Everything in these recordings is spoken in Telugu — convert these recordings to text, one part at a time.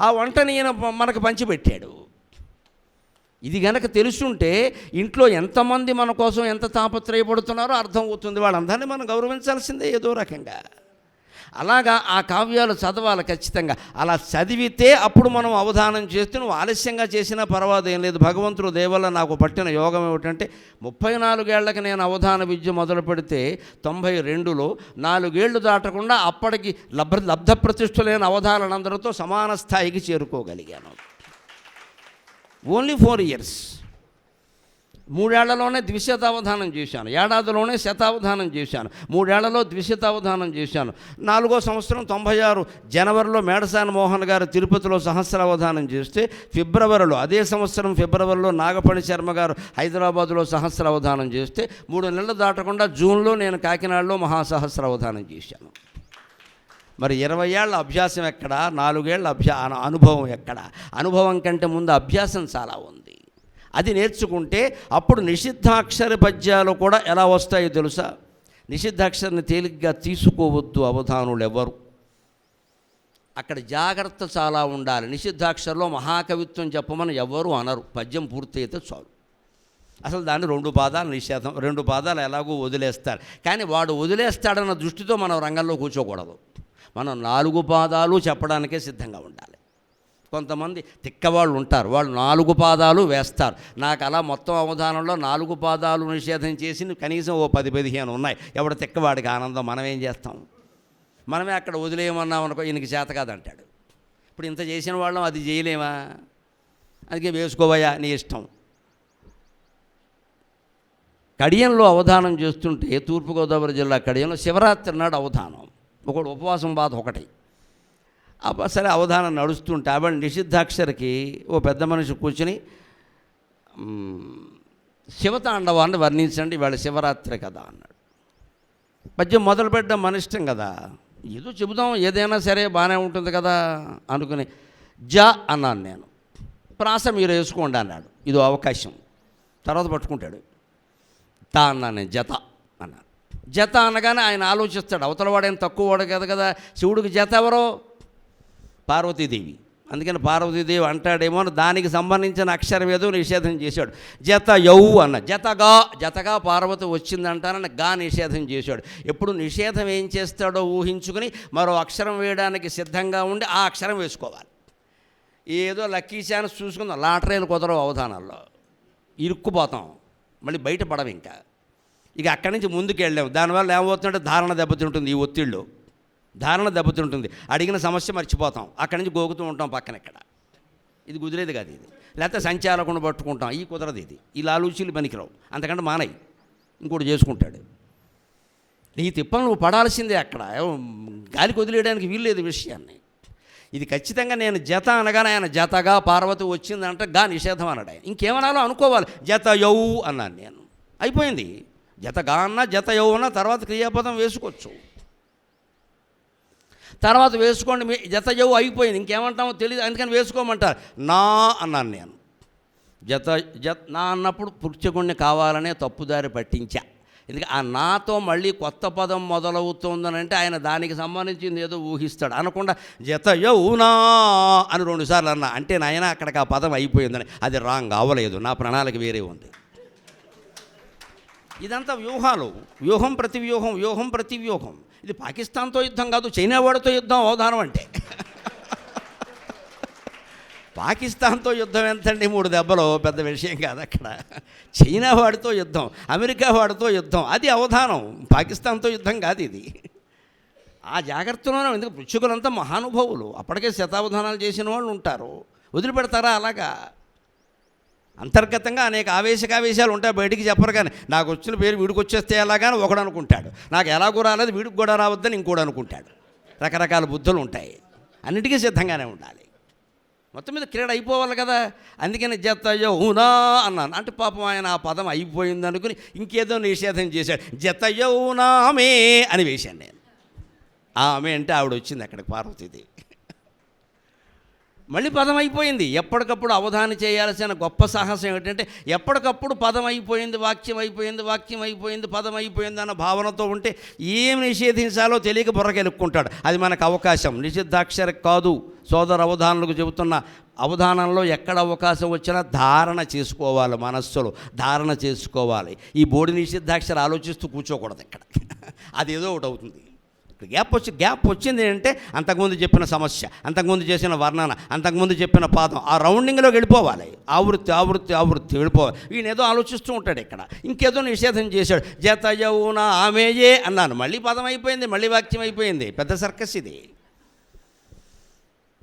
ఆ వంటని ఈయన మనకు పంచిపెట్టాడు. ఇది గనక తెలుసుంటే ఇంట్లో ఎంతమంది మన కోసం ఎంత తాపత్రయపడుతున్నారో అర్థం అవుతుంది. వాళ్ళందరినీ మనం గౌరవించాల్సిందే ఏదో రకంగా. అలాగా ఆ కావ్యాలు చదవాలి ఖచ్చితంగా. అలా చదివితే అప్పుడు మనం అవధానం చేస్తే నువ్వు ఆలస్యంగా చేసినా పర్వాదేం లేదు. భగవంతుడు దేవల్ల నాకు పట్టిన యోగం ఏమిటంటే ముప్పై నాలుగేళ్ళకి నేను అవధాన విద్య మొదలు పెడితే తొంభై రెండులో నాలుగేళ్ళు దాటకుండా అప్పటికి లబ్ధ లబ్ధ ప్రతిష్ఠులైన అవధానందరితో సమాన స్థాయికి చేరుకోగలిగాను. ఓన్లీ ఫోర్ ఇయర్స్ మూడేళ్ళలోనే ద్విశతావధానం చేశాను. ఏడాదిలోనే శతావధానం చేశాను. మూడేళ్ళలో ద్విశతావధానం చేశాను. నాలుగో సంవత్సరం తొంభై ఆరు జనవరిలో మేడసాని మోహన్ గారు తిరుపతిలో సహస్రావధానం చేస్తే ఫిబ్రవరిలో అదే సంవత్సరం ఫిబ్రవరిలో నాగపణి శర్మ గారు హైదరాబాదులో సహస్రావధానం చేస్తే మూడు నెలలు దాటకుండా జూన్లో నేను కాకినాడలో మహాసహస్రావధానం చేశాను. మరి ఇరవై ఏళ్ళ అభ్యాసం ఎక్కడ? నాలుగేళ్ళ అభ్యా అనుభవం ఎక్కడ? అనుభవం కంటే ముందు అభ్యాసం చాలా ఉంది. అది నేర్చుకుంటే అప్పుడు నిషిద్ధాక్షర పద్యాలు కూడా ఎలా వస్తాయో తెలుసా? నిషిద్ధాక్షరని తేలిగ్గా తీసుకోవద్దు అవధానులు ఎవరు అక్కడ జాగ్రత్త చాలా ఉండాలి. నిషిద్ధాక్షరలో మహాకవిత్వం చెప్పమని ఎవరు అనరు. పద్యం పూర్తయితే చాలు. అసలు దాన్ని రెండు పాదాలు నిషేధం రెండు పాదాలు ఎలాగో వదిలేస్తారు. కానీ వాడు వదిలేస్తాడన్న దృష్టితో మనం రంగంలో కూర్చోకూడదు. మనం నాలుగు పాదాలు చెప్పడానికే సిద్ధంగా ఉండాలి. కొంతమంది తిక్కవాళ్ళు ఉంటారు. వాళ్ళు నాలుగు పాదాలు వేస్తారు. నాకు అలా మొత్తం అవధానంలో నాలుగు పాదాలు నిషేధం చేసి కనీసం ఓ పది పదిహేను ఉన్నాయి. ఎవడ తిక్కవాడికి ఆనందం మనం ఏం చేస్తాం? మనమే అక్కడ వదిలేయమన్నాం అనుకో ఈయనకి చేత కాదంటాడు. ఇప్పుడు ఇంత చేసిన వాళ్ళం అది చేయలేమా? అందుకే వేసుకోవయా నీ ఇష్టం. కడియంలో అవధానం చేస్తుంటే తూర్పుగోదావరి జిల్లా కడియంలో శివరాత్రి నాడు అవధానం. ఒకడు ఉపవాసం బాధ ఒకటి. సరే అవధానం నడుస్తుంటే ఆవిడ నిషిద్ధాక్షరికి ఓ పెద్ద మనిషి కూర్చుని శివతాండవాన్ని వర్ణించండి ఇవాళ శివరాత్రి కదా అన్నాడు. పద్యం మొదలు పెట్టడం మన ఇష్టం కదా. ఏదో చెబుదాం ఏదైనా సరే బాగానే ఉంటుంది కదా అనుకుని జ అన్నాను నేను. ప్రాస మీరు వేసుకోండి అన్నాడు. ఇదో అవకాశం. తర్వాత పట్టుకుంటాడు. తా అన్నాను నేను. జత అన్నాను. జత అనగానే ఆయన ఆలోచిస్తాడు. అవతల వాడేం తక్కువ వాడు కదా కదా. శివుడికి జత ఎవరో? పార్వతీదేవి. అందుకని పార్వతీదేవి అంటాడేమో అని దానికి సంబంధించిన అక్షరం ఏదో నిషేధం చేశాడు. జత యౌ అన్న జతగా జతగా పార్వతి వచ్చిందంటానని గా నిషేధం చేశాడు. ఎప్పుడు నిషేధం ఏం చేస్తాడో ఊహించుకుని మరో అక్షరం వేయడానికి సిద్ధంగా ఉండి ఆ అక్షరం వేసుకోవాలి. ఏదో లక్కీ ఛాన్స్ చూసుకుందాం. లాటరీలు కుదరవు అవధానాల్లో. ఇరుక్కుపోతాం. మళ్ళీ బయట పడవు ఇంకా. ఇక అక్కడి నుంచి ముందుకు వెళ్ళాం దానివల్ల ఏమవుతుందంటే ధారణ దెబ్బతింటుంది ఈ ఒత్తిళ్ళు. ధారణ దెబ్బతింటుంది. అడిగిన సమస్య మర్చిపోతాం. అక్కడి నుంచి గోగుతూ ఉంటాం పక్కన ఇక్కడ. ఇది కుదిరేది కాదు ఇది. లేకపోతే సంచారకుండా పట్టుకుంటాం. ఈ కుదరదు ఇది. ఈ లాలూచీలు పనికిరావు. అంతకంటే మానయి. ఇంకోటి చేసుకుంటాడు. నీ తిప్పలు నువ్వు పడాల్సిందే అక్కడ. గాలికి వదిలేయడానికి వీల్లేదు విషయాన్ని. ఇది ఖచ్చితంగా నేను జత అనగానే ఆయన జతగా పార్వతి వచ్చిందంటే గా నిషేధం అన్నాడు ఆయన. ఇంకేమనాలో అనుకోవాలి. జత యౌ అన్నాను నేను. అయిపోయింది. జతగా అన్నా జత యౌ అన్నా తర్వాత క్రియాపదం వేసుకోవచ్చు. తర్వాత వేసుకోండి మీ జత యౌ అయిపోయింది. ఇంకేమంటామో తెలియదు అందుకని వేసుకోమంటారు. నా అన్నాను నేను. జత జత నా అన్నప్పుడు పురుషగుణ్ణి కావాలనే తప్పుదారి పట్టించా. ఎందుకంటే ఆ నాతో మళ్ళీ కొత్త పదం మొదలవుతుందని అంటే ఆయన దానికి సంబంధించింది ఏదో ఊహిస్తాడు. అనకుండా జత యౌనా అని రెండుసార్లు అన్నా. అంటే నాయన అక్కడికి ఆ పదం అయిపోయిందని. అది రాంగ్ అవ్వలేదు. నా ప్రణాళిక వేరే ఉంది. ఇదంతా వ్యూహాలు. వ్యూహం ప్రతి వ్యూహం వ్యూహం ప్రతి వ్యూహం. ఇది పాకిస్తాన్తో యుద్ధం కాదు చైనా వాడితో యుద్ధం అవధానం అంటే. పాకిస్తాన్తో యుద్ధం ఎంతండి? మూడు దెబ్బలు పెద్ద విషయం కాదు అక్కడ. చైనా వాడితో యుద్ధం అమెరికా వాడితో యుద్ధం అది అవధానం. పాకిస్తాన్తో యుద్ధం కాదు ఇది. ఆ జాగ్రత్తలోనే ఎందుకు పృచ్ఛకులంతా మహానుభావులు. అప్పటికే శతావధానాలు చేసిన వాళ్ళు ఉంటారు. వదిలిపెడతారా అలాగా? అంతర్గతంగా అనేక ఆవేశకావేశాలు ఉంటాయి బయటికి చెప్పరు కానీ నాకు వచ్చిన పేరు వీడికి వచ్చేస్తే ఎలాగాని ఒకడు అనుకుంటాడు. నాకు ఎలాగో రాలేదు వీడికి కూడా రావద్దని ఇంకోడు అనుకుంటాడు. రకరకాల బుద్ధులు ఉంటాయి. అన్నిటికీ సిద్ధంగానే ఉండాలి. మొత్తం మీద క్రీడ అయిపోవాలి కదా. అందుకని జతయో ఊనా అన్నాను. అంటే పాపం ఆయన ఆ పదం అయిపోయింది అనుకుని ఇంకేదో నిషేధం చేశాడు. జతయౌనామే అని వేశాను నేను. ఆమె అంటే ఆవిడ వచ్చింది అక్కడికి పార్వతీదేవి. మళ్ళీ పదం అయిపోయింది ఎప్పటికప్పుడు అవధానం చేయాల్సిన గొప్ప సాహసం ఏమిటంటే ఎప్పటికప్పుడు పదం అయిపోయింది వాక్యం అయిపోయింది వాక్యం అయిపోయింది పదం అయిపోయింది అన్న భావనతో ఉంటే ఏం నిషేధించాలో తెలియక బుర్రకెలుక్కుంటాడు అది మనకు అవకాశం. నిషిద్ధాక్షర కాదు. సోదర అవధానులకు చెబుతున్న అవధానంలో ఎక్కడ అవకాశం వచ్చినా ధారణ చేసుకోవాలి మనస్సులో. ధారణ చేసుకోవాలి. ఈ బోడి నిషిద్ధాక్షర ఆలోచిస్తూ కూర్చోకూడదు ఇక్కడ. అదేదో ఒకటి అవుతుంది. గ్యాప్ వచ్చి గ్యాప్ వచ్చింది అంటే అంతకుముందు చెప్పిన సమస్య అంతకుముందు చేసిన వర్ణన అంతకుముందు చెప్పిన పాదం ఆ రౌండింగ్లోకి వెళ్ళిపోవాలి. ఆవృత్తి ఆవృత్తి ఆవృత్తి వెళ్ళిపోవాలి. ఈయన ఏదో ఆలోచిస్తూ ఉంటాడు ఇక్కడ. ఇంకేదో నిషేధం చేశాడు. జత యౌన ఆమెయే అన్నాను. మళ్ళీ పదం అయిపోయింది మళ్ళీ వాక్యం అయిపోయింది. పెద్ద సర్కస్ ఇది.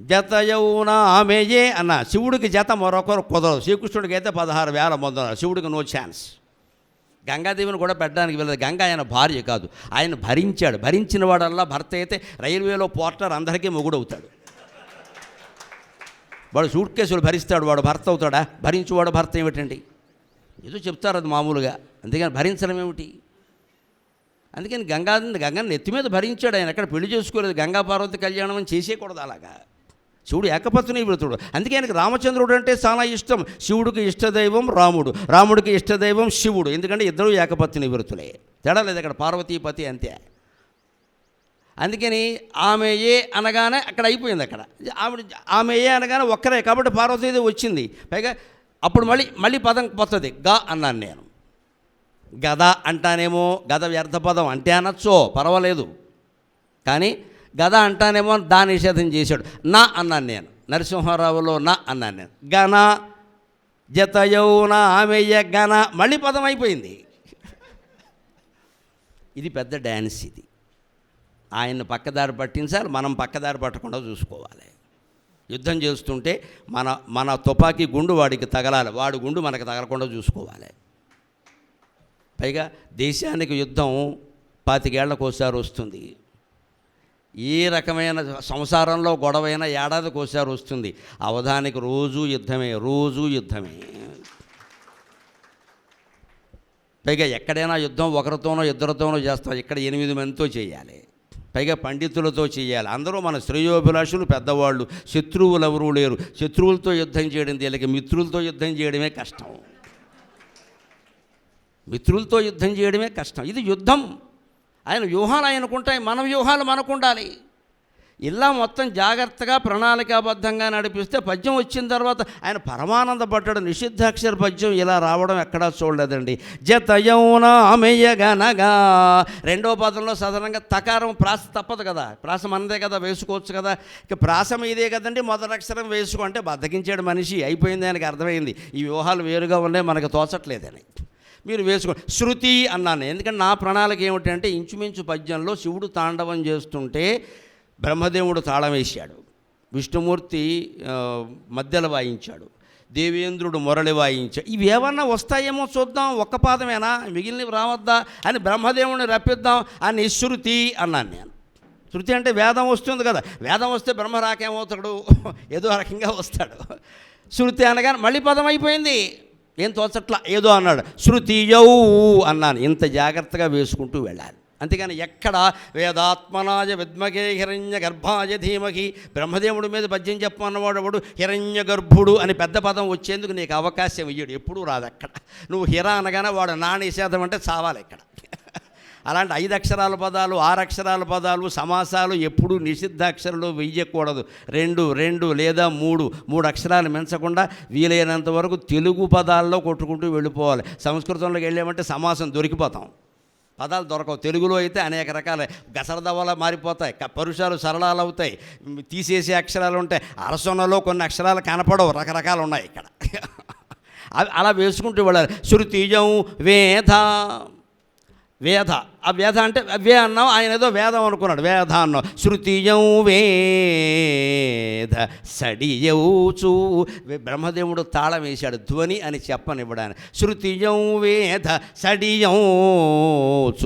జత యౌన ఆమెయే అన్న. శివుడికి జత మరొకరు కుదరదు. శ్రీకృష్ణుడికి అయితే పదహారు వేల మంది శివుడికి నో ఛాన్స్. గంగాదేవిని కూడా పెట్టడానికి వెళ్ళదు గంగ ఆయన భార్య కాదు. ఆయన భరించాడు. భరించిన వాడల్లా భర్త అయితే రైల్వేలో పోర్టర్ అందరికీ మొగుడవుతాడు. వాడు సూట్ కేసులు భరిస్తాడు వాడు భర్త అవుతాడా? భరించువాడు భర్త ఏమిటండి? ఏదో చెప్తారు అది మామూలుగా. అందుకని భరించడం ఏమిటి? అందుకని గంగా గంగని నెత్తి మీద భరించాడు ఆయన. ఎక్కడ పెళ్ళి చేసుకోలేదు. గంగా పార్వతి కళ్యాణం అని చేసేయకూడదు అలాగా. శివుడు ఏకపత్ని వ్రతుడు అందుకే ఆయనకు రామచంద్రుడు అంటే చాలా ఇష్టం. శివుడికి ఇష్టదైవం రాముడు. రాముడికి ఇష్టదైవం శివుడు. ఎందుకంటే ఇద్దరు ఏకపత్ని వ్రతులే. తేడా లేదు అక్కడ. పార్వతీపతి అంతే. అందుకని ఆమె ఏ అనగానే అక్కడ అయిపోయింది అక్కడ. ఆవిడ ఆమె ఏ అనగానే ఒక్కరే. కాబట్టి పార్వతీదేవి వచ్చింది. పైగా అప్పుడు మళ్ళీ మళ్ళీ పదం పోతుంది గా అన్నాను నేను. గద అంటానేమో గద వ్యర్థ పదం అంటే అనొచ్చో పర్వాలేదు. కానీ గద అంటానేమో దా నిషేధం చేశాడు. నా అన్నాను నేను. నరసింహారావులో నా అన్నాను నేను. గణ జతయౌన ఆమెయ్య గన మళ్ళీ పదం అయిపోయింది. ఇది పెద్ద డ్యాన్స్ ఇది. ఆయన్ని పక్కదారి పట్టించాలి మనం పక్కదారి పట్టకుండా చూసుకోవాలి. యుద్ధం చేస్తుంటే మన మన తుపాకీ గుండు వాడికి తగలాలి. వాడి గుండు మనకు తగలకుండా చూసుకోవాలి. పైగా దేశానికి యుద్ధం పాతికేళ్ళకోసారి వస్తుంది. ఏ రకమైన సంసారంలో గొడవైనా ఏడాదికోసారి వస్తుంది. అవధానికి రోజు యుద్ధమే రోజు యుద్ధమే. పైగా ఎక్కడైనా యుద్ధం ఒకరితోనో ఇద్దరితోనో చేస్తాం. ఇక్కడ ఎనిమిది మందితో చేయాలి. పైగా పండితులతో చేయాలి. అందరూ మన శ్రేయోభిలాషులు పెద్దవాళ్ళు. శత్రువులు ఎవరూ లేరు. శత్రువులతో యుద్ధం చేయడం తేలిక మిత్రులతో యుద్ధం చేయడమే కష్టం. మిత్రులతో యుద్ధం చేయడమే కష్టం. ఇది యుద్ధం. ఆయన వ్యూహాలు ఆయనకుంటాయి మన వ్యూహాలు మనకు ఉండాలి ఇలా మొత్తం జాగ్రత్తగా ప్రణాళికాబద్ధంగా నడిపిస్తే పద్యం వచ్చిన తర్వాత ఆయన పరమానంద పడ్డాడు నిషిద్ధాక్షర పద్యం ఇలా రావడం ఎక్కడా చూడలేదండి. జతయౌన అమెయగనగా రెండో పదంలో సాధారణంగా తకారం ప్రాస తప్పదు కదా. ప్రాస మనదే కదా వేసుకోవచ్చు కదా. ఇక ప్రాసం ఇదే కదండి మొదటక్షరం వేసుకో అంటే బద్దగించాడు మనిషి. అయిపోయింది ఆయనకి అర్థమైంది. ఈ వ్యూహాలు వేరుగా ఉన్నాయి మనకు తోచట్లేదని. మీరు వేసుకోండి. శృతి అన్నాను ఎందుకంటే నా ప్రణాళిక ఏమిటంటే ఇంచుమించు పద్యంలో శివుడు తాండవం చేస్తుంటే బ్రహ్మదేవుడు తాళం వేశాడు. విష్ణుమూర్తి మధ్యలో వాయించాడు. దేవేంద్రుడు మురళి వాయించాడు. ఇవి ఏమన్నా వస్తాయేమో చూద్దాం. ఒక్క పాదమేనా? మిగిలినవి రావద్దా? అని బ్రహ్మదేవుడిని రప్పిద్దాం అని శృతి అన్నాను నేను. శృతి అంటే వేదం వస్తుంది కదా. వేదం వస్తే బ్రహ్మ రాకేమవుతాడు? ఏదో రకంగా వస్తాడు. శృతి అనగానే మళ్ళీ పదం అయిపోయింది. ఏం తోచట్లా? ఏదో అన్నాడు. శృతియౌ అన్నాను. ఇంత జాగ్రత్తగా వేసుకుంటూ వెళ్ళాలి. అంతేగాని ఎక్కడ? వేదాత్మనాయ విద్మకే హిరణ్య గర్భాయ ధీమహి. బ్రహ్మదేవుడి మీద పద్యం చెప్పన్నవాడు వాడు హిరణ్య గర్భుడు అని పెద్ద పదం వచ్చేందుకు నీకు అవకాశం ఇయ్యడు. ఎప్పుడూ రాదు అక్కడ. నువ్వు హిర అనగానే వాడు నానేసేదం అంటే చావాలి ఇక్కడ. అలాంటి ఐదు అక్షరాల పదాలు ఆరు అక్షరాల పదాలు సమాసాలు ఎప్పుడూ నిషిద్ధాక్షరాలు వెయ్యకూడదు రెండు రెండు లేదా మూడు మూడు అక్షరాలు మించకుండా వీలైనంత వరకు తెలుగు పదాల్లో కొట్టుకుంటూ వెళ్ళిపోవాలి. సంస్కృతంలోకి వెళ్ళామంటే సమాసం దొరికిపోతాం. పదాలు దొరకవు. తెలుగులో అయితే అనేక రకాల. గసరదవల మారిపోతాయి. పరుషాలు సరళాలు అవుతాయి. తీసేసే అక్షరాలు ఉంటాయి అరసనలో కొన్ని అక్షరాలు కనపడవు. రకరకాలు ఉన్నాయి ఇక్కడ. అవి అలా వేసుకుంటూ వెళ్ళాలి. శృతిజం వేధ వేద ఆ వేద అంటే వే అన్నాం ఆయన ఏదో వేదం అనుకున్నాడు. వేద అన్నాం శృతియం వేద సడియౌచు బ్రహ్మదేవుడు తాళం వేశాడు ధ్వని అని చెప్పనివ్వడానికి. శృతియం వేద సడియం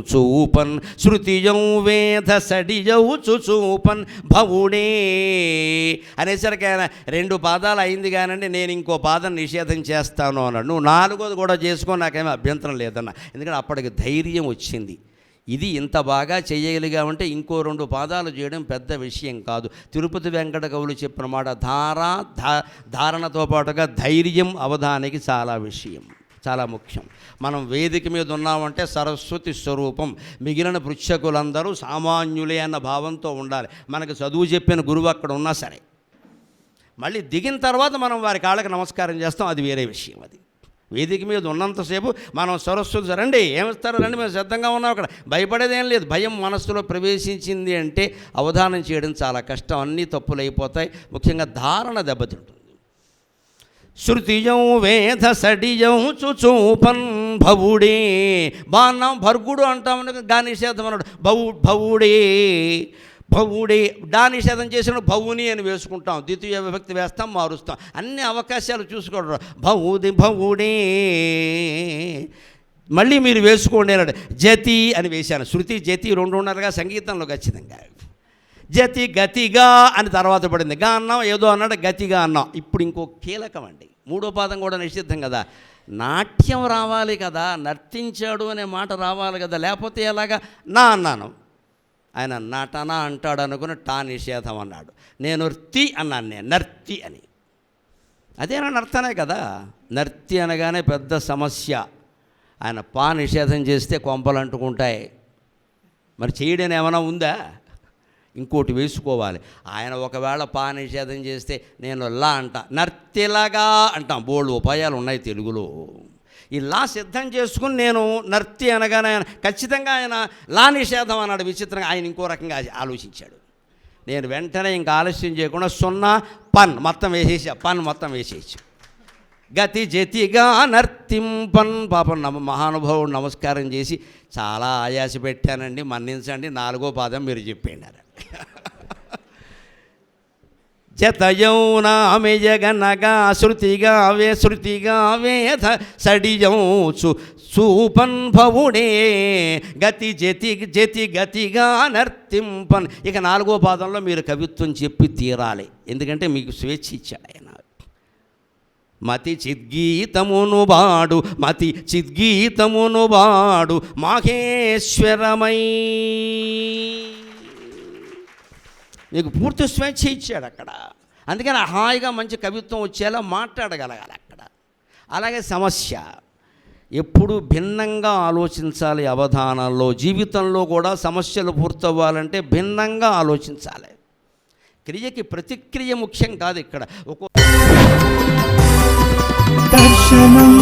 చూపన్. శృతియం వేద సడియౌ చూపన్. భవుడే అనేసరికి ఆయన రెండు పాదాలు అయింది కానండి నేను ఇంకో పాదం నిషేధం చేస్తాను అన్నాడు. నువ్వు నాలుగోది కూడా చేసుకో నాకేమీ అభ్యంతరం లేదన్న. ఎందుకంటే అప్పటికి ధైర్యం వచ్చింది. ఇది ఇంత బాగా చేయగలిగా ఉంటే ఇంకో రెండు పాదాలు చేయడం పెద్ద విషయం కాదు. తిరుపతి వెంకట కవులు చెప్పిన మాట ధార ధా ధారణతో పాటుగా ధైర్యం అవధానికి చాలా విషయం చాలా ముఖ్యం. మనం వేదిక మీద ఉన్నామంటే సరస్వతి స్వరూపం మిగిలిన పృచ్ఛకులందరూ సామాన్యులే అన్న భావంతో ఉండాలి. మనకు చదువు చెప్పిన గురువు అక్కడ ఉన్నా సరే. మళ్ళీ దిగిన తర్వాత మనం వారి కాళ్ళకి నమస్కారం చేస్తాం అది వేరే విషయం అది. వేదిక మీద ఉన్నంతసేపు మనం సరస్వతి రండి ఏమిస్తారు? రండి మేము సిద్ధంగా ఉన్నాం అక్కడ. భయపడేదేం లేదు. భయం మనస్సులో ప్రవేశించింది అంటే అవధానం చేయడం చాలా కష్టం. అన్నీ తప్పులు అయిపోతాయి. ముఖ్యంగా ధారణ దెబ్బతింటుంది. శృతిజం వేధ సడిజం చుచూపన్ భవుడే. బాన్నాం భర్గుడు అంటాం. కానీ నిషేధం అన్నాడు. భవు భవుడే భవుడే డా నిషేధం చేసిన భవుని అని వేసుకుంటాం ద్వితీయ విభక్తి వేస్తాం మారుస్తాం. అన్ని అవకాశాలు చూసుకోవడం భవుది భవుడే మళ్ళీ మీరు వేసుకోండి అన్నాడు. జతి అని వేశాను. శృతి జతి రెండు ఉన్నారుగా సంగీతంలో ఖచ్చితంగా. జతి గతిగా అని తర్వాత పడింది. గా అన్నాం ఏదో అన్నాడు గతిగా అన్నాం. ఇప్పుడు ఇంకో కీలకం అండి. మూడో పాదం కూడా నిషిద్ధం కదా. నాట్యం రావాలి కదా నర్తించాడు అనే మాట రావాలి కదా లేకపోతే ఎలాగా? నా అన్నాను. ఆయన నటన అంటాడు అనుకుని టా నిషేధం అన్నాడు. నేను నర్తి అన్నాను నేను నర్తి అని. అదేనా నర్తనే కదా? నర్తి అనగానే పెద్ద సమస్య. ఆయన పా నిషేధం చేస్తే కొంపలు అంటుకుంటాయి. మరి చేయడం ఏమైనా ఉందా? ఇంకోటి వేసుకోవాలి. ఆయన ఒకవేళ పా నిషేధం చేస్తే నేను లా అంట నర్తిలాగా అంటాం. బోల్డ్ ఉపాయాలు ఉన్నాయి తెలుగులో. ఈ లా సిద్ధం చేసుకుని నేను నర్తి అనగానే ఆయన ఖచ్చితంగా ఆయన లా నిషేధం అన్నాడు విచిత్రంగా. ఆయన ఇంకో రకంగా ఆలోచించాడు. నేను వెంటనే ఇంకా ఆలస్యం చేయకుండా సున్నా పన్ మొత్తం వేసేసా. పన్ మొత్తం వేసేసి. గతి జతిగా నర్తింపన్ పాపం నమ మహానుభావుడు నమస్కారం చేసి చాలా ఆయాస పెట్టానండి. మన్నించండి. నాలుగో పాదం మీరు చెప్పినారు జతయౌనామె జగనగా శృతిగా వే శృతిగా వేధ సడియౌచు సూపన్ భవుడే. గతి జతి జతి గతిగా నర్తింపన్. ఇక నాలుగో పాదంలో మీరు కవిత్వం చెప్పి తీరాలి. ఎందుకంటే మీకు స్వేచ్ఛ ఇచ్చాడు ఆయన. మతి చిద్గీతమును బాడు మతి చిద్గీతమును బాడు మాహేశ్వరమై నీకు పూర్తి స్వేచ్ఛ ఇచ్చాడు అక్కడ. అందుకని హాయిగా మంచి కవిత్వం వచ్చేలా మాట్లాడగలగాలి అక్కడ. అలాగే సమస్య ఎప్పుడు భిన్నంగా ఆలోచించాలి అవధానంలో జీవితంలో కూడా సమస్యలు పూర్తవ్వాలంటే భిన్నంగా ఆలోచించాలి. క్రియకి ప్రతిక్రియ ముఖ్యం కాదు ఇక్కడ. ఒక్కో దర్శనం.